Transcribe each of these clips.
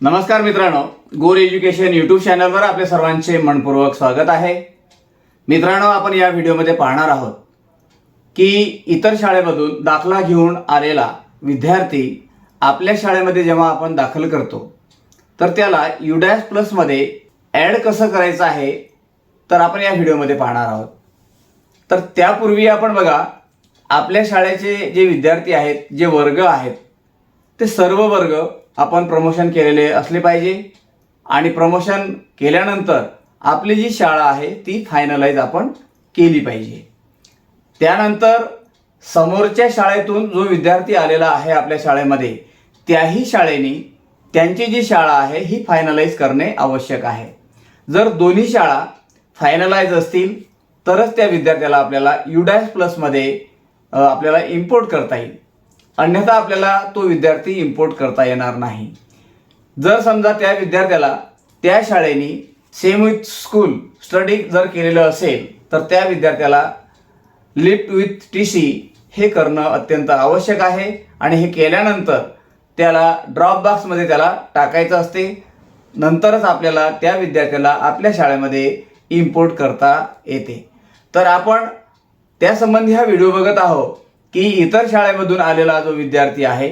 नमस्कार मित्रांनो गोर एज्युकेशन यूट्यूब चॅनलवर आपले सर्वांचे मनपूर्वक स्वागत आहे. मित्रांनो आपण या व्हिडिओमध्ये पाहणार आहोत की इतर शाळेमधून दाखला घेऊन आलेला विद्यार्थी आपल्या शाळेमध्ये जेव्हा आपण दाखल करतो तर त्याला युडॅस प्लसमध्ये ॲड कसं करायचं आहे तर आपण या व्हिडिओमध्ये पाहणार आहोत. तर त्यापूर्वी आपण बघा आपल्या शाळेचे जे विद्यार्थी आहेत जे वर्ग आहेत ते सर्व वर्ग आपण प्रमोशन केलेले असले पाहिजे. आणि प्रमोशन केल्यानंतर आपली जी शाळा आहे ती फायनलाइज आपण केली पाहिजे. त्यानंतर समोरच्या शाळेतून जो विद्यार्थी आलेला आहे आपल्या शाळेमध्ये त्याही शाळेने त्यांची जी शाळा आहे ही फायनलाइज करणे आवश्यक आहे. जर दोन्ही शाळा फायनलाइज असतील तरच त्या विद्यार्थ्याला आपल्याला युडॅश प्लसमध्ये आपल्याला इम्पोर्ट करता येईल. अन्यथा आपल्याला तो विद्यार्थी इम्पोर्ट करता येणार नाही. जर समजा त्या विद्यार्थ्याला त्या शाळेने सेम विथ स्कूल स्टडी जर केलेलं असेल तर त्या विद्यार्थ्याला लिफ्ट विथ टी सी हे करणं अत्यंत आवश्यक आहे. आणि हे केल्यानंतर त्याला ड्रॉप बॉक्समध्ये त्याला टाकायचं असते. नंतरच आपल्याला त्या विद्यार्थ्याला आपल्या शाळेमध्ये इम्पोर्ट करता येते. तर आपण त्यासंबंधी हा व्हिडिओ बघत आहोत. की इतर शाळेमधून आलेला जो विद्यार्थी आहे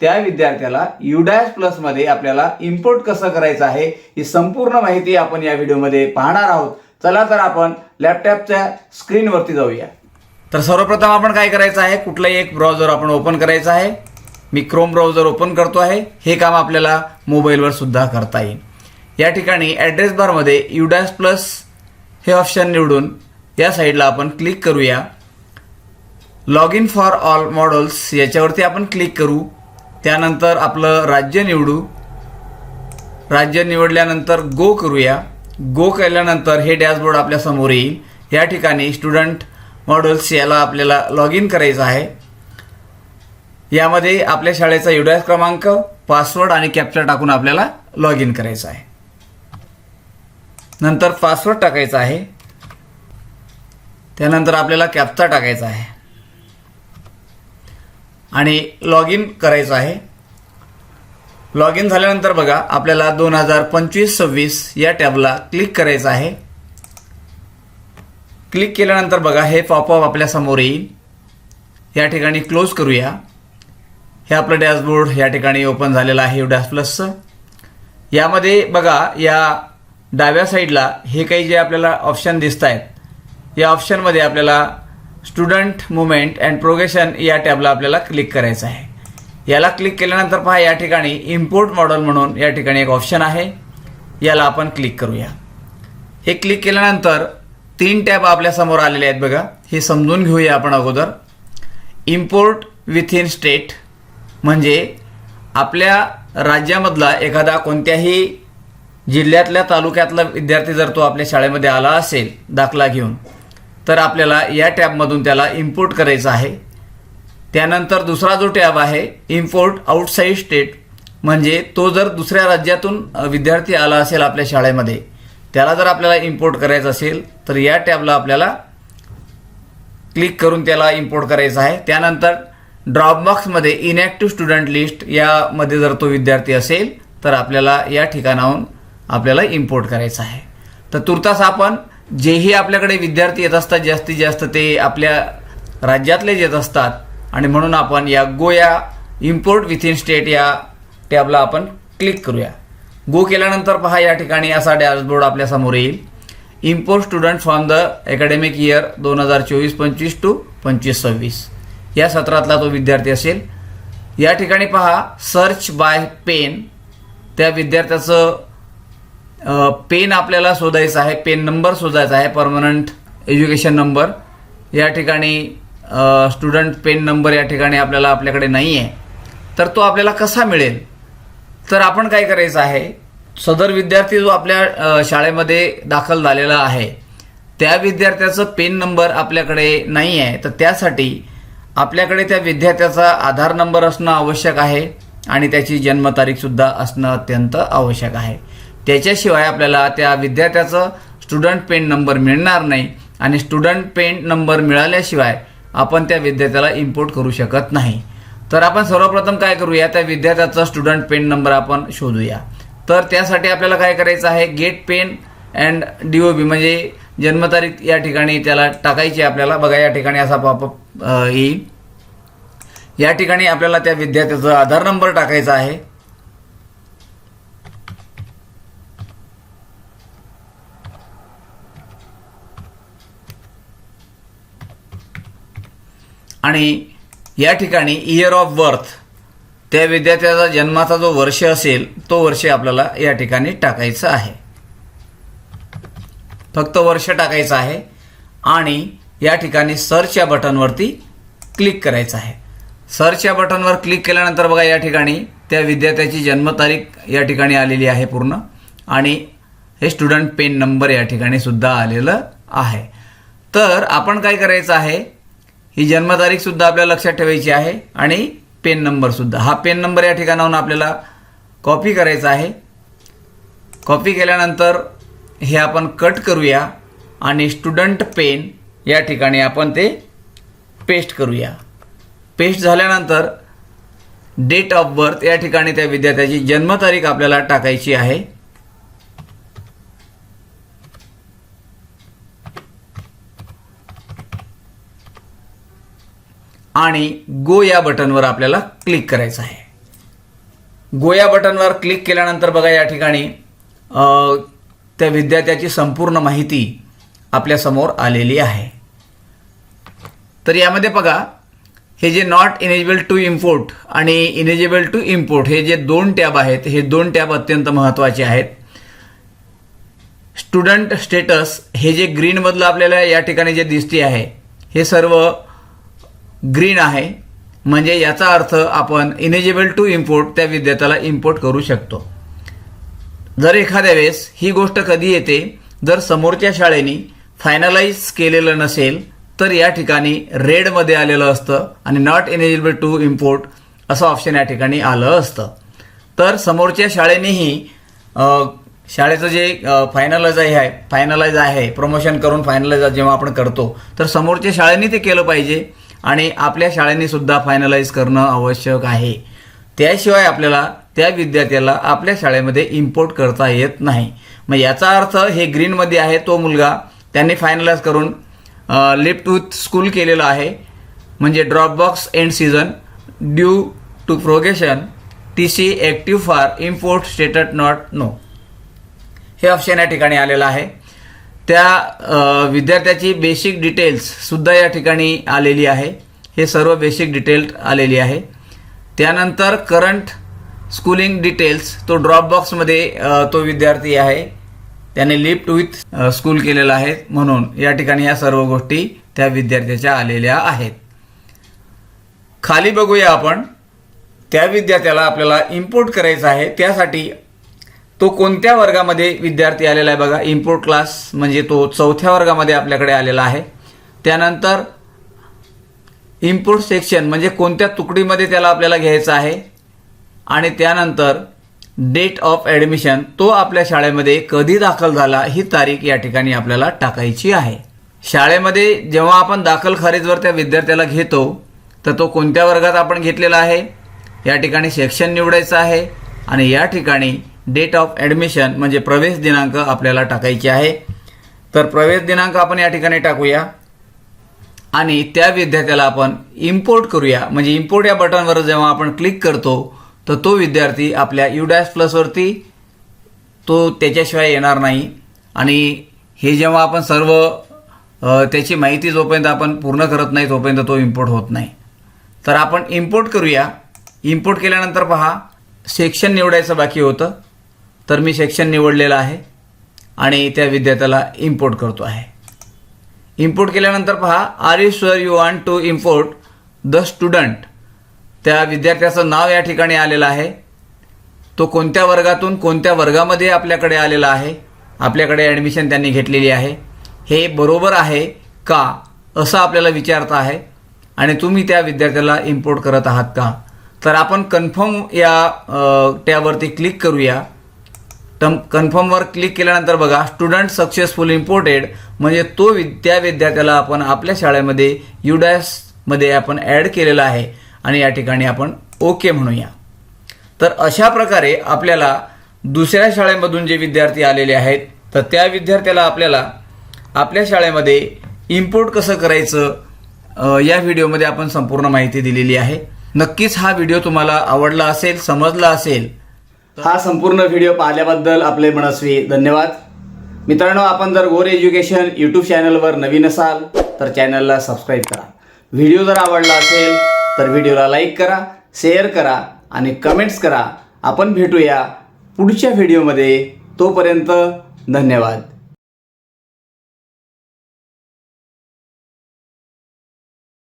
त्या विद्यार्थ्याला युडॅश प्लसमध्ये आपल्याला इम्पोर्ट कसं करायचं आहे ही संपूर्ण माहिती आपण या व्हिडिओमध्ये पाहणार आहोत. चला तर आपण लॅपटॉपच्या स्क्रीनवरती जाऊया. तर सर्वप्रथम आपण काय करायचं आहे कुठलाही एक ब्राउझर आपण ओपन करायचं आहे. मी क्रोम ब्राउझर ओपन करतो आहे. हे काम आपल्याला मोबाईलवर सुद्धा करता येईल. या ठिकाणी ॲड्रेस बारमध्ये युडॅश प्लस हे ऑप्शन निवडून या साईडला आपण क्लिक करूया. Log in for all modules याच्यावरती आपण क्लिक करू. त्यानंतर आपलं राज्य निवडू. राज्य निवडल्यानंतर गो करूया. गो केल्यानंतर हे डॅशबोर्ड आपल्यासमोर येईल. या ठिकाणी स्टुडंट मॉडल्स याला आपल्याला लॉग इन करायचं आहे. यामध्ये आपल्या शाळेचा युडॅस क्रमांक पासवर्ड आणि कॅप्चर टाकून आपल्याला लॉग इन करायचं आहे. नंतर पासवर्ड टाकायचा आहे. त्यानंतर आपल्याला कॅप्चा टाकायचा आहे. आणि लॉग इन करायचं आहे. लॉग इन झाल्यानंतर बघा आपल्याला दोन हजार पंचवीस सव्वीस या टॅबला क्लिक करायचं आहे. क्लिक केल्यानंतर बघा हे पॉपअप आपल्यासमोर येईल. या ठिकाणी क्लोज करूया. हे आपलं डॅशबोर्ड या ठिकाणी ओपन झालेलं आहे डॅश प्लसचं यामध्ये बघा या डाव्या साईडला हे काही जे आपल्याला ऑप्शन दिसत आहेत या ऑप्शनमध्ये आपल्याला स्टुडंट मुवमेंट अँड प्रोग्रेशन या टॅबला आपल्याला क्लिक करायचं आहे. याला क्लिक केल्यानंतर पहा या ठिकाणी इम्पोर्ट मॉडेल म्हणून या ठिकाणी एक ऑप्शन आहे. याला आपण क्लिक करूया. हे क्लिक केल्यानंतर तीन टॅब आपल्यासमोर आलेले आहेत बघा. हे समजून घेऊया आपण अगोदर. इम्पोर्ट विथ इन स्टेट म्हणजे आपल्या राज्यामधला एखादा कोणत्याही जिल्ह्यातल्या तालुक्यातला विद्यार्थी जर तो आपल्या शाळेमध्ये आला असेल दाखला घेऊन तर आपल्याला या टॅबमधून त्याला इम्पोर्ट करायचं आहे. त्यानंतर दुसरा जो टॅब आहे इम्पोर्ट आउटसाईड स्टेट म्हणजे तो जर दुसऱ्या राज्यातून विद्यार्थी आला असेल आपल्या शाळेमध्ये त्याला जर आपल्याला इम्पोर्ट करायचं असेल तर या टॅबला आपल्याला क्लिक करून त्याला इम्पोर्ट करायचं आहे. त्यानंतर ड्रॉपबॉक्समध्ये इनॅक्टिव्ह स्टुडंट लिस्ट यामध्ये जर तो विद्यार्थी असेल तर आपल्याला या ठिकाणाहून आपल्याला इम्पोर्ट करायचं आहे. तर तुर्तास आपण जेही आपल्याकडे विद्यार्थी येत असतात जास्तीत जास्त ते आपल्या राज्यातलेच येत असतात. आणि म्हणून आपण या गो या इम्पोर्ट विथ इन स्टेट या टॅबला आपण क्लिक करूया. गो केल्यानंतर पहा या ठिकाणी असा डॅशबोर्ड आपल्यासमोर येईल. Import student from the academic year दोन हजार चोवीस पंचवीस टू पंचवीस सव्वीस या सत्रातला तो विद्यार्थी असेल. या ठिकाणी पहा सर्च बाय पेन त्या विद्यार्थ्याचं पेन आपल्याला शोधायचं आहे. पेन नंबर शोधायचा आहे. परमनंट एज्युकेशन नंबर या ठिकाणी स्टुडंट पेन नंबर या ठिकाणी आपल्याला आपल्याकडे नाही आहे तर तो आपल्याला कसा मिळेल? तर आपण काय करायचं आहे? सदर विद्यार्थी जो आपल्या शाळेमध्ये दाखल झालेला आहे त्या विद्यार्थ्याचं पेन नंबर आपल्याकडे नाही आहे तर त्यासाठी आपल्याकडे त्या विद्यार्थ्याचा आधार नंबर असणं आवश्यक आहे आणि त्याची जन्मतारीखसुद्धा असणं अत्यंत आवश्यक आहे. त्याच्याशिवाय आपल्याला त्या विद्यार्थ्याचं स्टुडंट पेन नंबर मिळणार नाही. आणि स्टुडंट पेन नंबर मिळाल्याशिवाय आपण त्या विद्यार्थ्याला इम्पोर्ट करू शकत नाही. तर आपण सर्वप्रथम काय करूया? त्या विद्यार्थ्याचा स्टुडंट पेन नंबर आपण शोधूया. तर त्यासाठी आपल्याला काय करायचं आहे? Get PEN and D O B म्हणजे जन्मतारीख या ठिकाणी त्याला टाकायची आहे आपल्याला. बघा या ठिकाणी असा पॉपअप येईल. या ठिकाणी आपल्याला त्या विद्यार्थ्याचा आधार नंबर टाकायचा आहे. आणि या ठिकाणी इयर ऑफ बर्थ त्या विद्यार्थ्याचा जन्माचा जो वर्ष असेल तो वर्ष आपल्याला या ठिकाणी टाकायचं आहे. फक्त वर्ष टाकायचं आहे आणि या ठिकाणी सर्च या बटनवरती क्लिक करायचं आहे. सर्च या बटनवर क्लिक केल्यानंतर बघा या ठिकाणी त्या विद्यार्थ्याची जन्मतारीख या ठिकाणी आलेली आहे पूर्ण आणि हे स्टुडंट पेन नंबर या ठिकाणी सुद्धा आलेलं आहे. तर आपण काय करायचं आहे? ही जन्मतारीख सुद्धा आपल्याला लक्षात ठेवायची आहे आणि पेन नंबर सुद्धा. हा पेन नंबर या ठिकाणाहून आपल्याला कॉपी करायचा आहे. कॉपी केल्यानंतर हे आपण कट करूया आणि स्टुडंट पेन या ठिकाणी आपण ते पेस्ट करूया. पेस्ट झाल्यानंतर डेट ऑफ बर्थ या ठिकाणी त्या विद्यार्थ्याची जन्मतारीख आपल्याला टाकायची आहे. आणि गो या बटनवर आपल्याला क्लिक करायचं आहे. गो या बटनवर क्लिक केल्यानंतर बघा या ठिकाणी त्या विद्यार्थ्याची संपूर्ण माहिती आपल्यासमोर आलेली आहे. तर यामध्ये बघा हे जे नॉट इनेजिबल टू इम्पोर्ट आणि इनेजिबल टू इम्पोर्ट हे जे दोन टॅब आहेत हे दोन टॅब अत्यंत महत्त्वाचे आहेत. स्टुडंट स्टेटस हे जे ग्रीनमधलं आपल्याला या ठिकाणी जे दिसते आहे हे सर्व ग्रीन आहे. म्हणजे याचा अर्थ आपण इनेजिबल टू इम्पोर्ट त्या विद्यार्थ्याला इम्पोर्ट करू शकतो. जर एखाद्या वेळेस ही गोष्ट कधी येते जर समोरच्या शाळेने फायनलाइज केलेलं नसेल तर या ठिकाणी रेडमध्ये आलेलं असतं आणि नॉट इनेजिबल टू इम्पोर्ट असं ऑप्शन या ठिकाणी आलं असतं. तर समोरच्या शाळेनेही शाळेचं जे फायनलाइज आहे फायनलाइज आहे प्रमोशन करून फायनलाइज जेव्हा आपण करतो तर समोरच्या शाळेने ते केलं पाहिजे. आणि आपल्या शाळेने सुद्धा फायनलाइज करणं आवश्यक आहे. त्याशिवाय आपल्याला त्या विद्यार्थ्याला आपल्या शाळेमध्ये इम्पोर्ट करता येत नाही. मग याचा अर्थ हे ग्रीनमध्ये आहे तो मुलगा त्यांनी फायनलाइज करून लिफ्ट विथ स्कूल केलेलं आहे. म्हणजे drop box end season due to progression T C active for import status not no हे ऑप्शन या ठिकाणी आलेलं आहे. त्या विद्यार्थ्याची बेसिक डिटेल्स सुद्धा या ठिकाणी आलेली आहे. हे सर्व बेसिक डिटेल आलेली आहे. त्यानंतर करंट स्कूलिंग डिटेल्स तो ड्रॉपबॉक्समध्ये तो विद्यार्थी आहे. त्याने लिफ्ट विथ स्कूल केलेला आहे म्हणून या ठिकाणी या सर्व गोष्टी त्या विद्यार्थ्याच्या आलेल्या आहेत. खाली बघूया आपण. त्या विद्यार्थ्याला आपल्याला इम्पोर्ट करायचं आहे. त्यासाठी तो कोणत्या वर्गामध्ये विद्यार्थी आलेला आहे बघा इम्पोर्ट क्लास म्हणजे तो चौथ्या वर्गामध्ये आपल्याकडे आलेला आहे. त्यानंतर इम्पोर्ट सेक्शन म्हणजे कोणत्या तुकडीमध्ये त्याला आपल्याला घ्यायचं आहे? आणि त्यानंतर डेट ऑफ ॲडमिशन तो आपल्या शाळेमध्ये कधी दाखल झाला ही तारीख या ठिकाणी आपल्याला टाकायची आहे. शाळेमध्ये जेव्हा आपण दाखल खारीजवर त्या विद्यार्थ्याला घेतो तर तो कोणत्या वर्गात आपण घेतलेला आहे? या ठिकाणी सेक्शन निवडायचं आहे. आणि या ठिकाणी डेट ऑफ ॲडमिशन म्हणजे प्रवेश दिनांक आपल्याला टाकायची आहे. तर प्रवेश दिनांक आपण या ठिकाणी टाकूया. आणि त्या विद्यार्थ्याला आपण इम्पोर्ट करूया. म्हणजे इम्पोर्ट या बटनवर जेव्हा आपण क्लिक करतो तर तो विद्यार्थी आपल्या यू डॅश प्लसवरती तो त्याच्याशिवाय येणार नाही. आणि हे जेव्हा आपण सर्व त्याची माहिती जोपर्यंत आपण पूर्ण करत नाही तोपर्यंत तो इम्पोर्ट होत नाही. तर आपण इम्पोर्ट करूया. इम्पोर्ट केल्यानंतर पहा सेक्शन निवडायचं बाकी होतं. तर मी सेक्शन निवडलेलं आहे आणि त्या विद्यार्थ्याला इम्पोर्ट करतो आहे. इम्पोर्ट केल्यानंतर पहा are you sure you want to import the student त्या विद्यार्थ्याचं नाव या ठिकाणी आलेलं आहे. तो कोणत्या वर्गातून कोणत्या वर्गामध्ये आपल्याकडे आलेला आहे? आपल्याकडे ॲडमिशन त्यांनी घेतलेली आहे. हे बरोबर आहे का असं आपल्याला विचारता आहे आणि तुम्ही त्या विद्यार्थ्याला इम्पोर्ट करत आहात का? तर आपण कन्फर्म या त्यावरती टॅबवरती क्लिक करूया. टम कन्फर्मवर क्लिक केल्यानंतर बघा स्टुडंट सक्सेसफुल इम्पोर्टेड म्हणजे तो विद्या विद्यार्थ्याला आपण आपल्या शाळेमध्ये युडॅसमध्ये आपण ॲड केलेला आहे आणि या ठिकाणी आपण ओके म्हणूया. तर अशा प्रकारे आपल्याला दुसऱ्या शाळेमधून जे विद्यार्थी आलेले आहेत तर त्या विद्यार्थ्याला आपल्याला आपल्या शाळेमध्ये इम्पोर्ट कसं करायचं या व्हिडिओमध्ये आपण संपूर्ण माहिती दिलेली आहे. नक्कीच हा व्हिडिओ तुम्हाला आवडला असेल समजला असेल हा संपूर्ण व्हिडिओ पाहिल्याबद्दल आपले मनस्वी धन्यवाद. मित्रांनो आपण जर गोर एज्युकेशन यूट्यूब चॅनलवर नवीन असाल तर चॅनलला सबस्क्राईब करा. व्हिडिओ जर आवडला असेल तर व्हिडिओला लाईक करा शेअर करा आणि कमेंट्स करा. आपण भेटूया पुढच्या व्हिडिओमध्ये तोपर्यंत धन्यवाद.